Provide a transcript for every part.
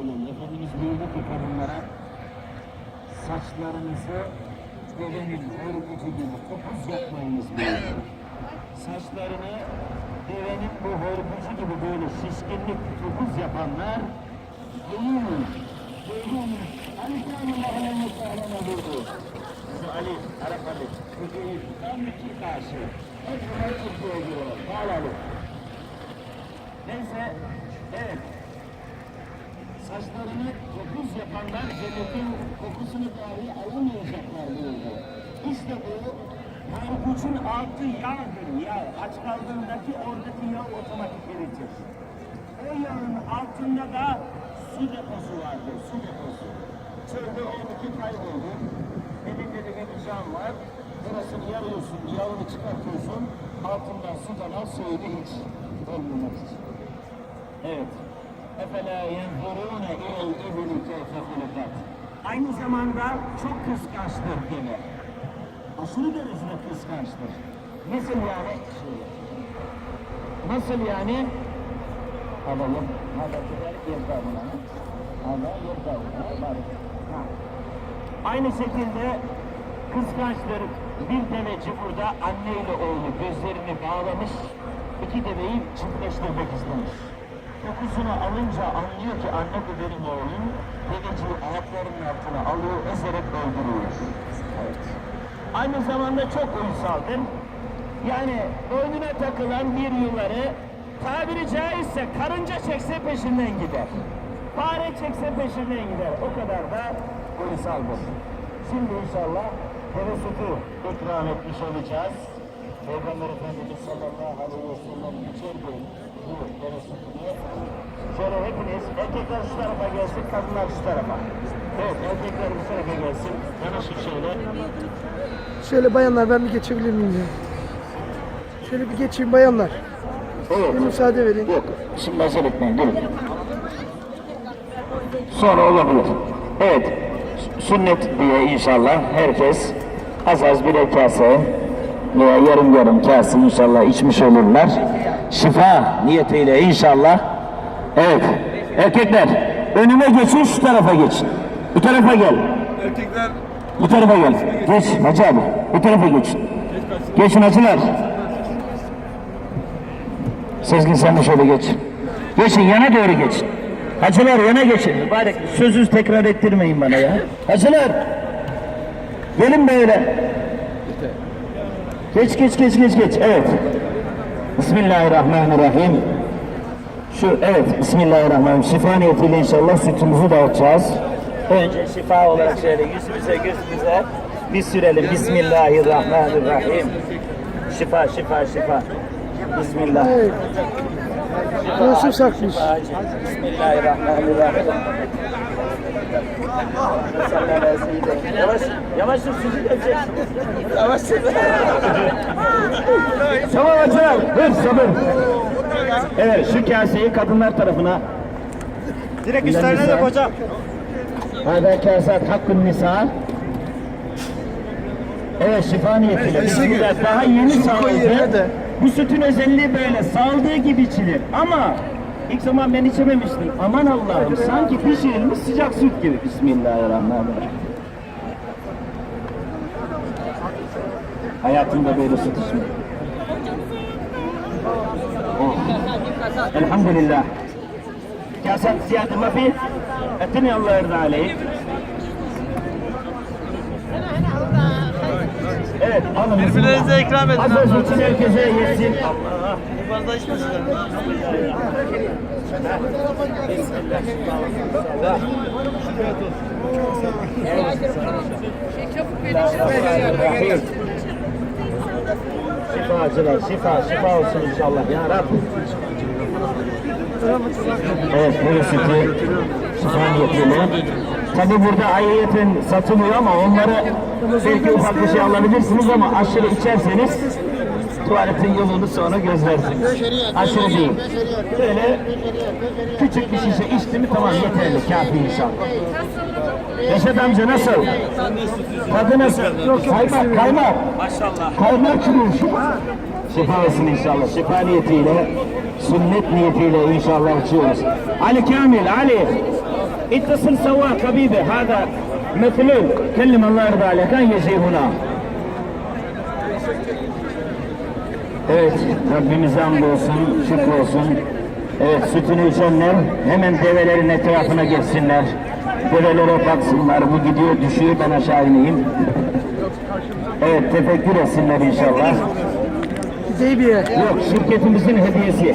olun. Efendimiz buyurdu ki kadınlara saçlarınızı devenin hırgıcı gibi topuz yapmayınız buyurdu. Saçlarını devenin bu hırgıcı gibi böyle şişkinlik topuz yapanlar Yemin, yemin, Ali Kâmillâhine mutlâhına buyurdu. Bizim Ali, Arap Ali, Hüseyin, tam iki karşı. Hep bunları tuttuğu gibi. Neyse, evet. Saçlarını topuz yapanlar cennetin kokusunu dahi alamayacaklar buyurdu. İşte bu harpuçun altı yağdır, yağ. Aç kaldığındaki oradaki yağ otomatik eritir. O yağın altında da su deposu vardır, su deposu. Çölde oradaki kayboldu. Elinde de bir cam var. Burasını yarıyorsun, yağını çıkartıyorsun. Altından sudan al, suyunu iç. Olmamak için. Evet. Aynı zamanda çok kıskançtır deve. Aşırı derecede kıskançtır. Nasıl yani? Nasıl yani? Alalım. Aynı şekilde kıskançları bir deveci burada anne ile oğlu gözlerini bağlamış, iki deveyi çiftleştirmek istemiş. Kokusunu alınca anlıyor ki anne bu benim oğlum, deveciyi ayaklarının altına alıyor, ezerek öldürüyor. Evet. Aynı zamanda çok uysaldır. Yani boynuna takılan bir yuları tabiri caizse karınca çekse peşinden gider. Fare çekse peşinden gider. O kadar da uysaldır. Şimdi inşallah deve sütü ikram etmiş olacağız. Peygamber Efendimiz sallallahu aleyhi ve sellem sütünü. Şöyle hepiniz erkekler şu tarafa gelsin, kadınlar şu tarafa. Evet erkekler bu tarafa gelsin. Yanaşın şöyle. Şöyle bayanlar ben bir geçebilir miyim ya? Şöyle bir geçeyim bayanlar. Evet. Bir müsaade verin. Yok, şimdi acele etmeyin, durun. Sonra olabilir. Evet, sünnet diye inşallah herkes az az bir kase veya yarım yarım kase inşallah içmiş olurlar. Şifa niyetiyle inşallah. Evet, erkekler önüme geçin, şu tarafa geçin. Bu tarafa gel. Erkekler Bu tarafa gel. Geç Hacı abi. Bu tarafa geçin. Geçin hacılar. Sezgin sen de şöyle geç. Geçin yana doğru geçin. Hacılar yana geçin. Mübarek sözünüz tekrar ettirmeyin bana ya. Hacılar. Gelin böyle. Geç geç geç geç geç. Evet. Bismillahirrahmanirrahim. Şu evet Bismillahirrahmanirrahim. Şifa niyetiyle inşallah sütümüzü dağıtacağız. Önce şifa olarak şöyle yüzümüze gözümüze bir sürelim. Bismillahirrahmanirrahim. Şifa şifa şifa. Bismillah. Nasıl sakmış? Bismillahirrahmanirrahim. Yavaş, yavaş dur sizi döneceksin. Yavaş Tamam açalım. Dur sabır. Evet şu kaseyi kadınlar tarafına. direkt üstlerine de hocam. Hada kasat hakkın nisa. Evet şifa niyetiyle. Bismillah. Daha yeni sağladı. Bu sütün özelliği böyle saldığı gibi içilir. Ama ilk zaman ben içememiştim. Aman Allah'ım sanki pişirilmiş sıcak süt gibi. Bismillahirrahmanirrahim. Hayatımda böyle süt içmedim. Oh. Elhamdülillah. كاسات زيادة ما في الدنيا الله يرضى عليك Evet, alın. Birbirlerinize ikram edin. Hazır için herkese yesin. Allah. Fazla içmesinler. Bismillahirrahmanirrahim. Şifacılar, şifa, şifa olsun inşallah ya Rabbi. Evet, bu sütü şifa niyetiyle. Tabi burada ayrıyeten satılıyor ama onları belki ufak bir şey alabilirsiniz ama aşırı içerseniz tuvaletin yolunu sonra gözlersiniz. Aşırı değil. Böyle küçük bir şişe içti mi tamam yeterli, kafi inşallah. Reşat amca nasıl? Tadı nasıl? Kaymak, kaymak. Maşallah. Kaymak gibi şifa. Şifa olsun inşallah. Şifa niyetiyle, sünnet niyetiyle inşallah içiyoruz. Ali Kamil, Ali. اتصل سواق حبيبي هذا مثلوك كلم الله يرضى عليك ان يجي هنا Evet, Rabbimize hamdolsun, şükür olsun. Evet, sütünü içenler hemen develerin etrafına geçsinler. Develere baksınlar, bu gidiyor, düşüyor, ben aşağı ineyim. Evet, tefekkür etsinler inşallah. Hudeybiye. Yok, şirketimizin hediyesi.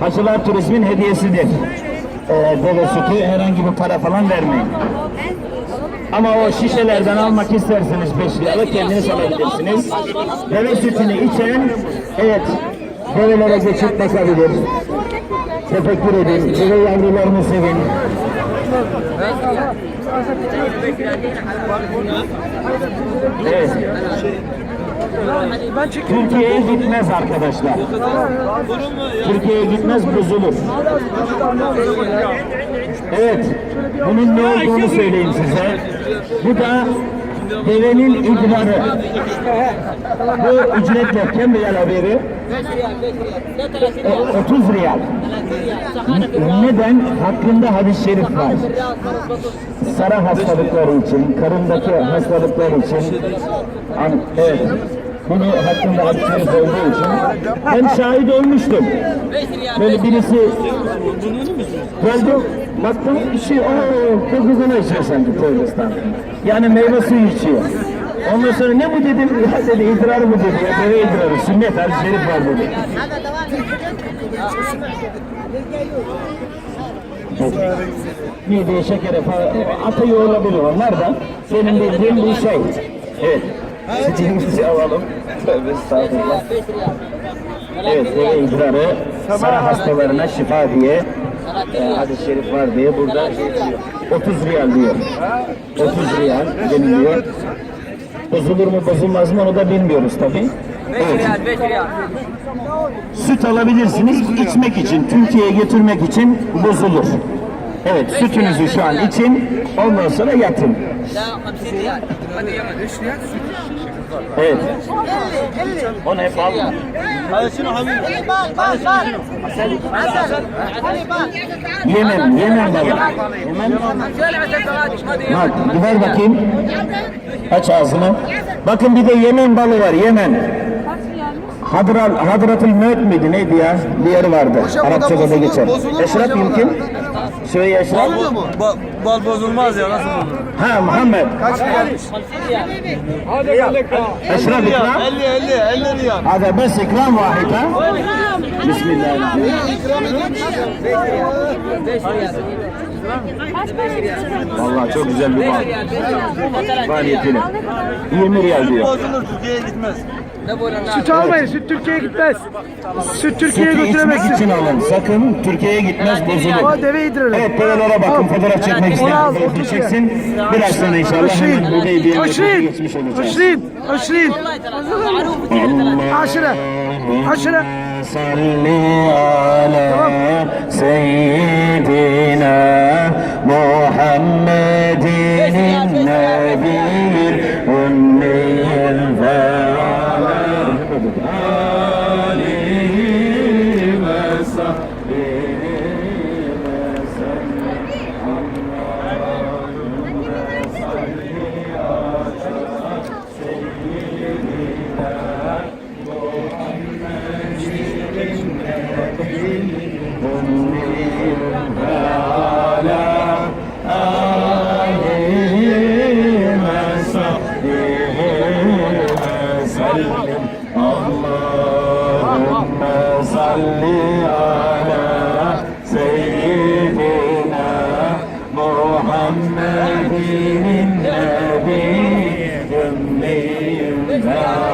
Hacılar Turizm'in hediyesidir. Ee, deve sütü herhangi bir para falan vermeyin. Ama o şişelerden almak isterseniz 5 liralık kendiniz alabilirsiniz. Deve sütünü içen, evet, develere geçip bakabilir. Tefekkür edin, deve yavrularını sevin. Evet. Türkiye'ye gitmez arkadaşlar. Türkiye'ye gitmez bozulur. Evet. Bunun ne olduğunu söyleyeyim size. Bu da devenin idrarı. Bu ücretle kim riyal haberi? E, 30 riyal. N- Neden? Hakkında hadis-i şerif var. Sara hastalıkları için, karındaki hastalıklar için. Evet. Bunu hakkında hadis-i şerif olduğu için ben şahit olmuştum. Böyle birisi geldi, baktım ooo çok güzel içiyor sanki estağfurullah. Yani meyve suyu içiyor. Ondan sonra ne bu dedim, ya dedi idrar mı dedi, ya deve idrarı, sünnet hadis-i şerif var dedi. Mideye şekere falan atıyor olabilir onlar da senin bildiğin bir şey. Evet. Sütümüzü alalım. Tövbe estağfurullah. Evet, deve idrarı sara hastalarına şifa diye e, hadis-i şerif var diye burada 30 riyal diyor. 30 riyal deniliyor. Bozulur mu bozulmaz mı onu da bilmiyoruz tabii. Evet. Süt alabilirsiniz içmek için, Türkiye'ye götürmek için bozulur. Evet, sütünüzü şu an için, ondan sonra yatın. Evet. O ne bal mı? Hadi şunu Habib. Yemen, Yemen balı. Yemen. Bak, ver bakayım. Aç ağzını. Bakın bir de Yemen balı var, Yemen. Hadral, Hadratul Mevt miydi neydi ya? Bir yeri vardı. Arapçada da geçer. Eşref hocam Şöyle yaşlı. Bal oluyor mu? Ba bal bozulmaz ya nasıl bozulur? Ha Muhammed. Kaç gelmiş? Hadi dakika. Eşref 50 50 50 riyal. Hadi bes ikram vahid ha? Bismillahirrahmanirrahim. İkram edeyim. 5 riyal. Vallahi çok güzel bir mal. Maliyetini. 20 riyal diyor. Bozulur Türkiye'ye gitmez. Süt almayın, süt Türkiye'ye gitmez. Süt Türkiye'ye Sütü içmek için alın. Sakın Türkiye'ye gitmez bozulur. Ama deve yedirelim. Evet develere bakın. Fotoğraf çekmek isteyen al, fotoğraf çeksin. Biraz sonra inşallah Aşırın, hemen bu belediyeye aşırın, geçmiş olacağız. aşırın, aşırın. Aşırı, aşırı. Salli Ja.